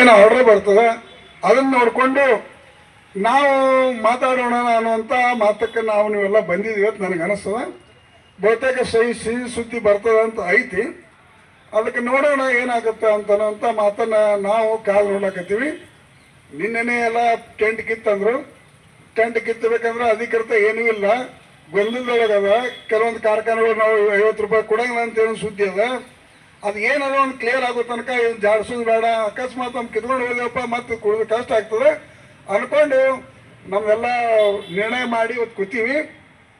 ಏನು ಆರ್ಡರ್ ಬರ್ತದೆ, ಅದನ್ನ ನೋಡಿಕೊಂಡು ನಾವು ಮಾತಾಡೋಣ ಅನ್ನುವಂಥ ಮಾತಕ್ಕೆ ನಾವು ನೀವೆಲ್ಲ ಬಂದಿದ್ದೀವಿ ಅಂತ ನನಗೆ ಅನಿಸ್ತದೆ. ಬಹುತೇಕ ಸಹಿ ಸಿಹಿ ಸುದ್ದಿ ಬರ್ತದೆ ಅಂತ ಐತಿ. ಅದಕ್ಕೆ ನೋಡೋಣ ಏನಾಗುತ್ತೆ ಅಂತ ಮಾತನ್ನ ನಾವು ಕಾಲು ನೋಡ್ಲಕತ್ತೀವಿ. ನಿನ್ನೆನೇ ಎಲ್ಲ ಟೆಂಟ್ ಕಿತ್ತಂದ್ರು. ಟೆಂಟ್ ಕಿತ್ತಬೇಕಂದ್ರೆ ಅಧಿಕೃತ ಏನೂ ಇಲ್ಲ. ಗೊಂದಲದೊಳಗದ ಕೆಲವೊಂದು ಕಾರ್ಖಾನೆಗಳು ನಾವು ಐವತ್ತು ರೂಪಾಯಿ ಕೊಡಂಗಿಲ್ಲ ಅಂತ ಏನೋ ಸುದ್ದಿ ಅದ. ಅದು ಏನದ ಒಂದು ಕ್ಲಿಯರ್ ಆಗೋ ತನಕ ಏನು ಜಾಡಿಸೋದು ಬೇಡ, ಅಕಸ್ಮಾತ್ ನಮ್ಗೆ ಕಿತ್ಕೊಂಡು ಹೋದಪ್ಪ ಮತ್ತೆ ಕುಡಿದು ಕಷ್ಟ ಆಗ್ತದೆ. ಅನ್ಕೊಂಡು ನಮ್ಮೆಲ್ಲ ನಿರ್ಣಯ ಮಾಡಿ ಇವತ್ತು ಕೂತೀವಿ.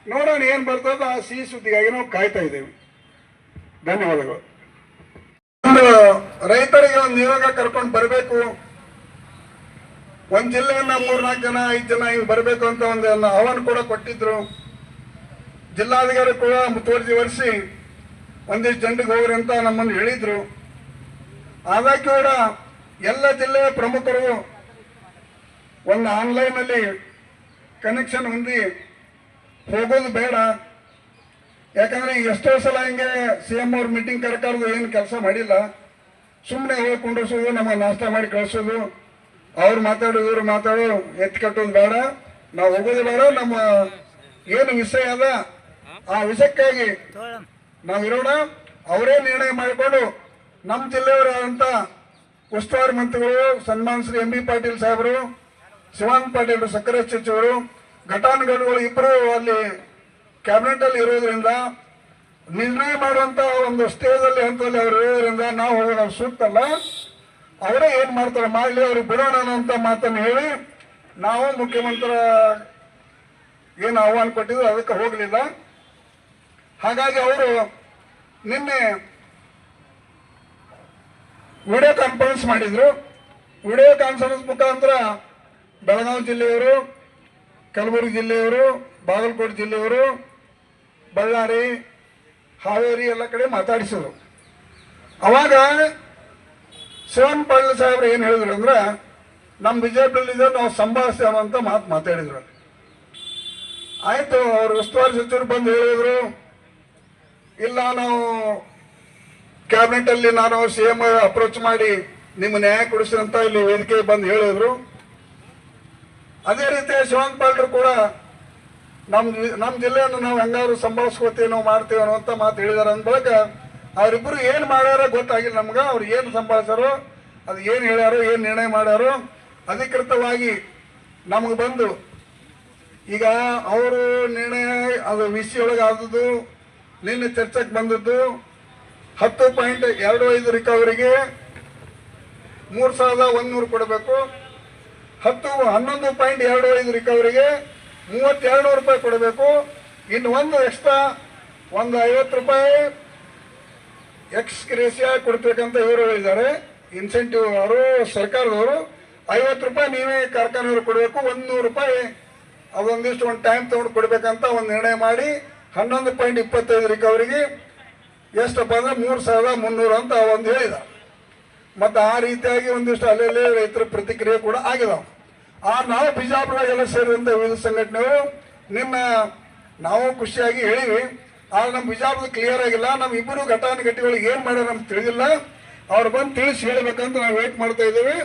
ನೋಡೋಣ ಏನು ಬರ್ತದ, ಆ ಸಿಹಿ ಸುದ್ದಿಗಾಗಿ ನಾವು ಕಾಯ್ತಾ ಇದ್ದೀವಿ. ಧನ್ಯವಾದಗಳು. ರೈತರಿಗೆ ಒಂದು ನಿಯೋಗ ಕರ್ಕೊಂಡು ಬರಬೇಕು. ಒಂದು ಜಿಲ್ಲೆಯನ್ನ ಮೂರ್ನಾಲ್ಕು ಜನ, ಐದು ಜನ ಹಿಂಗೆ ಬರಬೇಕು ಅಂತ ಒಂದು ಆಹ್ವಾನ ಕೂಡ ಕೊಟ್ಟಿದ್ರು. ಜಿಲ್ಲಾಧಿಕಾರಿ ಕೂಡ ಮುತುವರ್ಜಿ ವಹಿಸಿ ಒಂದಿಷ್ಟು ಜನರಿಗೆ ಹೋಗ್ರಿ ಅಂತ ನಮ್ಮನ್ನು ಹೇಳಿದ್ರು. ಆದಾಗ ಕೂಡ ಎಲ್ಲ ಜಿಲ್ಲೆಯ ಪ್ರಮುಖರು ಒಂದು ಆನ್ಲೈನಲ್ಲಿ ಕನೆಕ್ಷನ್ ಹೊಂದಿ ಹೋಗೋದು ಬೇಡ. ಯಾಕಂದ್ರೆ ಎಷ್ಟೋ ಸಲ ಹಿಂಗೆ ಸಿ ಎಂ ಅವ್ರ ಮೀಟಿಂಗ್ ಕರ್ಕೊಂಡು ಏನು ಕೆಲಸ ಮಾಡಿಲ್ಲ. ಸುಮ್ಮನೆ ಹೋಗಿ ಕುಂಡಿಸೋದು ನಮ್ಮ ನಾಷ್ಟ ಮಾಡಿ ಕಳಿಸೋದು. ಅವ್ರು ಮಾತಾಡೋ, ಇವ್ರು ಮಾತಾಡೋ ಎತ್ತಿ ಕಟ್ಟೋದು ಬೇಡ. ನಾವು ಹೋಗೋದು ಬೇಡ. ನಮ್ಮ ಏನು ವಿಷಯ ಅದ, ಆ ವಿಷಯಕ್ಕಾಗಿ ನಾವು ಇರೋಣ ಅವರೇ ನಿರ್ಣಯ ಮಾಡಿಕೊಂಡು ನಮ್ಮ ಜಿಲ್ಲೆಯವರಾದಂಥ ಉಸ್ತುವಾರಿ ಮಂತ್ರಿಗಳು ಸನ್ಮಾನ್ ಶ್ರೀ ಎಂ ಬಿ ಪಾಟೀಲ್ ಸಾಹೇಬರು, ಶಿವಾನಂದ ಪಾಟೀಲ್ ಸಕ್ಕರೆ ಸಚಿವರು ಘಟಾನುಘಟಿಗಳು ಇಬ್ಬರು ಅಲ್ಲಿ ಕ್ಯಾಬಿನೆಟ್ ಅಲ್ಲಿ ಇರೋದ್ರಿಂದ, ನಿರ್ಣಯ ಮಾಡುವಂತ ಒಂದು ಸ್ಟೇಜ್ ಅಲ್ಲಿ ಹಂತದಲ್ಲಿ ಅವರು ಇರೋದ್ರಿಂದ ನಾವು ಹೋಗೋದು ಸೂಕ್ತಲ್ಲ ಅವರೇ ಏನು ಮಾಡ್ತಾರೆ ಮಾಡಲಿ, ಅವ್ರಿಗೆ ಬಿಡೋಣ ಅಂತ ಮಾತನ್ನು ಹೇಳಿ ನಾವು ಮುಖ್ಯಮಂತ್ರಿ ಏನು ಆಹ್ವಾನ ಕೊಟ್ಟಿದ್ರು ಅದಕ್ಕೆ ಹೋಗಲಿಲ್ಲ. ಹಾಗಾಗಿ ಅವರು ನಿನ್ನೆ ವಿಡಿಯೋ ಕಾನ್ಫರೆನ್ಸ್ ಮಾಡಿದ್ರು. ವಿಡಿಯೋ ಕಾನ್ಫರೆನ್ಸ್ ಮುಖಾಂತರ ಬೆಳಗಾವಿ ಜಿಲ್ಲೆಯವರು, ಕಲಬುರಗಿ ಜಿಲ್ಲೆಯವರು, ಬಾಗಲಕೋಟೆ ಜಿಲ್ಲೆಯವರು, ಬಳ್ಳಾರಿ, ಹಾವೇರಿ ಎಲ್ಲ ಕಡೆ ಮಾತಾಡಿಸಿದ್ರು. ಅವಾಗ ಶಿವನ್ ಪಾಟೀಲ್ ಸಾಹೇಬ್ರು ಏನು ಹೇಳಿದ್ರು ಅಂದ್ರೆ ನಮ್ಮ ಬಿಜೆಪಿಯಲ್ಲಿದ್ದ ನಾವು ಸಂಭಾಳಿಸ್ತೇವೆ ಅಂತ ಮಾತು ಮಾತಾಡಿದ್ರು. ಆಯಿತು, ಅವರು ಉಸ್ತುವಾರಿ ಸಚಿವರು ಬಂದು ಹೇಳಿದ್ರು. ಇಲ್ಲ, ನಾವು ಕ್ಯಾಬಿನೆಟ್ ಅಲ್ಲಿ ನಾನು ಸಿ ಎಂ ಅಪ್ರೋಚ್ ಮಾಡಿ ನಿಮ್ಮ ನ್ಯಾಯ ಕೊಡಿಸಿ ಅಂತ ಇಲ್ಲಿ ವೇದಿಕೆ ಬಂದು ಹೇಳಿದ್ರು. ಅದೇ ರೀತಿ ಶಿವಾನಂದ ಪಾಲ್ರು ಕೂಡ ನಮ್ಮ ನಮ್ಮ ಜಿಲ್ಲೆಯನ್ನು ನಾವು ಹೆಂಗಾದ್ರು ಸಂಭಾಳಿಸ್ಕೋತೀವಿ ನಾವು ಮಾಡ್ತೀವಿ ಅನ್ನುವಂತ ಮಾತು ಹೇಳಿದಾರೆ. ಅಂದ ಅವರಿಬ್ಬರು ಏನು ಮಾಡ್ಯಾರ ಗೊತ್ತಾಗಿಲ್ಲ ನಮ್ಗೆ. ಅವ್ರು ಏನು ಸಂಭಾಳಿಸ್ಯಾರೋ, ಅದು ಏನು ಹೇಳ್ಯಾರೋ, ಏನು ನಿರ್ಣಯ ಮಾಡ್ಯಾರೋ, ಅಧಿಕೃತವಾಗಿ ನಮಗೆ ಬಂದು ಈಗ ಅವರು ನಿರ್ಣಯ, ಅದು ವಿಷಯ ಒಳಗೆ ಆದದ್ದು ನಿನ್ನೆ ಚರ್ಚೆಗೆ ಬಂದದ್ದು ಹತ್ತು ಪಾಯಿಂಟ್ ಎರಡು ಐದು ರಿಕವರಿಗೆ ಮೂರು ಸಾವಿರದ ಒಂದೂರು ಕೊಡಬೇಕು. ಹತ್ತು, ಹನ್ನೊಂದು ಪಾಯಿಂಟ್ ಎರಡು ಐದು ರಿಕವರಿಗೆ ಮೂವತ್ತೆರಡು ನೂರು ರೂಪಾಯಿ ಕೊಡಬೇಕು. ಇನ್ನು ಒಂದು ಎಕ್ಸ್ಟ್ರಾ ಒಂದು ಐವತ್ತು ರೂಪಾಯಿ ಎಕ್ಸ್ ಗ್ರೇಸಿಯಾ ಕೊಡ್ಬೇಕಂತ ಇವರು ಹೇಳಿದ್ದಾರೆ. ಇನ್ಸೆಂಟಿವ್ ಅವರು, ಸರ್ಕಾರದವರು ಐವತ್ತು ರೂಪಾಯಿ ನೀವೇ ಕಾರ್ಖಾನೆಯವರು ಕೊಡಬೇಕು. ಒಂದು ನೂರು ರೂಪಾಯಿ ಅದೊಂದಿಷ್ಟು ಒಂದು ಟೈಮ್ ತೊಗೊಂಡು ಕೊಡಬೇಕಂತ ಒಂದು ನಿರ್ಣಯ ಮಾಡಿ ಹನ್ನೊಂದು ಪಾಯಿಂಟ್ ಇಪ್ಪತ್ತೈದು ರಿಕವರಿಗೆ ಎಷ್ಟಪ್ಪ ಅಂದ್ರೆ ಮೂರು ಸಾವಿರದ ಮುನ್ನೂರು ಅಂತ ಒಂದು ಹೇಳಿದ. ಮತ್ತು ಆ ರೀತಿಯಾಗಿ ಒಂದಿಷ್ಟು ಅಲ್ಲಲ್ಲಿ ರೈತರ ಪ್ರತಿಕ್ರಿಯೆ ಕೂಡ ಆಗಿದಾವೆ. ಆ ನಾವು ಬಿಜಾಪುರದಾಗೆಲ್ಲ ಸೇರಿದಂಥ ವಿವಿಧ ಸಂಘಟನೆಗಳು ನಿನ್ನ ನಾವು ಖುಷಿಯಾಗಿ ಹೇಳಿವಿ. ಆದ್ರೆ ನಮ್ಮ ಬಿಜಾಪುರ ಕ್ಲಿಯರ್ ಆಗಿಲ್ಲ. ನಮ್ಮ ಇಬ್ಬರು ಘಟಾನುಘಟಿಗಳಿಗೆ ಏನು ಮಾಡ್ಯಾರ ನಮ್ಗೆ ತಿಳಿದಿಲ್ಲ. ಅವ್ರು ಬಂದು ತಿಳಿಸಿ ಹೇಳಬೇಕಂತ ನಾವು ವೇಟ್ ಮಾಡ್ತಾ ಇದ್ದೇವೆ.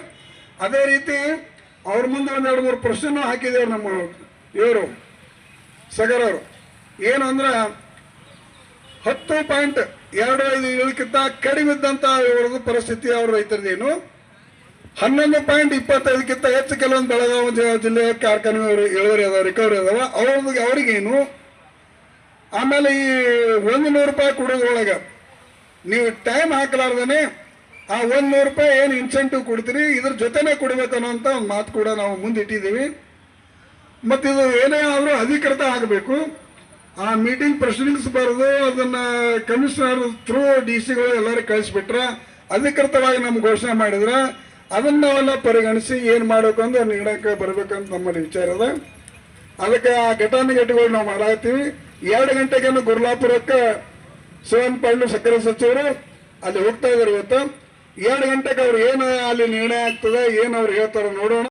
ಅದೇ ರೀತಿ ಅವ್ರ ಮುಂದೆ ಒಂದು ಎರಡು ಮೂರು ಪ್ರಶ್ನೆನೂ ಹಾಕಿದ್ದೇವೆ ನಮ್ಮ ಇವರು ಸಗರ್ ಏನು ಅಂದ್ರೆ ಹತ್ತು ಪಾಯಿಂಟ್ ಎರಡು ಐದು ಏಳಕ್ಕಿಂತ ಕಡಿಮೆ ಇದ್ದಂತ ಇವ್ರದ್ದು ಪರಿಸ್ಥಿತಿ ಅವ್ರ ರೈತರದೇನು. ಹನ್ನೊಂದು ಪಾಯಿಂಟ್ ಇಪ್ಪತ್ತೈದಕ್ಕಿಂತ ಹೆಚ್ಚು ಕೆಲವೊಂದು ಬೆಳಗಾವಿ ಜಿಲ್ಲೆ ಕಾರ್ಖಾನೆ ಇಳುವರಿ ಅದಾವ ರಿಕವರಿ ಅದಾವ. ಅವ್ರಿಗೆ ಅವ್ರಿಗೇನು, ಆಮೇಲೆ ಈ ಒಂದು ನೂರು ರೂಪಾಯಿ ಕೊಡೋದ್ರೊಳಗೆ ನೀವು ಟೈಮ್ ಹಾಕಲಾರ್ದೇ ಆ ಒಂದು ನೂರು ರೂಪಾಯಿ ಏನು ಇನ್ಸೆಂಟಿವ್ ಕೊಡ್ತೀರಿ, ಇದ್ರ ಜೊತೆನೇ ಕೊಡ್ಬೇಕು ಅಂತ ಒಂದು ಮಾತು ಕೂಡ ನಾವು ಮುಂದಿಟ್ಟಿದ್ದೀವಿ. ಮತ್ತು ಇದು ಏನೇ ಆದರೂ ಅಧಿಕೃತ ಆಗಬೇಕು. ಆ ಮೀಟಿಂಗ್ ಪ್ರೊಸೀಡಿಂಗ್ಸ್ ಬರೆದು ಅದನ್ನ ಕಮಿಷನರ್ ಥ್ರೂ ಡಿ ಸಿಗಳು ಎಲ್ಲರೂ ಕಳಿಸ್ಬಿಟ್ರೆ ಅಧಿಕೃತವಾಗಿ ನಮ್ಗೆ ಘೋಷಣೆ ಮಾಡಿದ್ರೆ ಅದನ್ನ ಪರಿಗಣಿಸಿ ಏನು ಮಾಡಬೇಕು ಅಂತ ನಿರ್ಣಯಕ್ಕೆ ಬರಬೇಕಂತ ನಮ್ಮಲ್ಲಿ ವಿಚಾರ ಅದ ಅದಕ್ಕೆ ಆ ಘಟಾನುಘಟಿಗಳು ನಾವು ಮಾಡಾಕತ್ತೀವಿ ಎರಡು ಗಂಟೆಗೇನು ಗುರ್ಲಾಪುರಕ್ಕೆ ಶಿವನ್ ಪಾಂಡು ಸಕ್ಕರೆ ಸಚಿವರು ಅಲ್ಲಿ ಹೋಗ್ತಾ ಇದಾರೆ ಇವತ್ತು. ಎರಡು ಗಂಟೆಗೆ ಅವ್ರು ಏನು ಅಲ್ಲಿ ನಿರ್ಣಯ ಆಗ್ತದೆ, ಏನು ಅವ್ರು ಹೇಳ್ತಾರೆ ನೋಡೋಣ.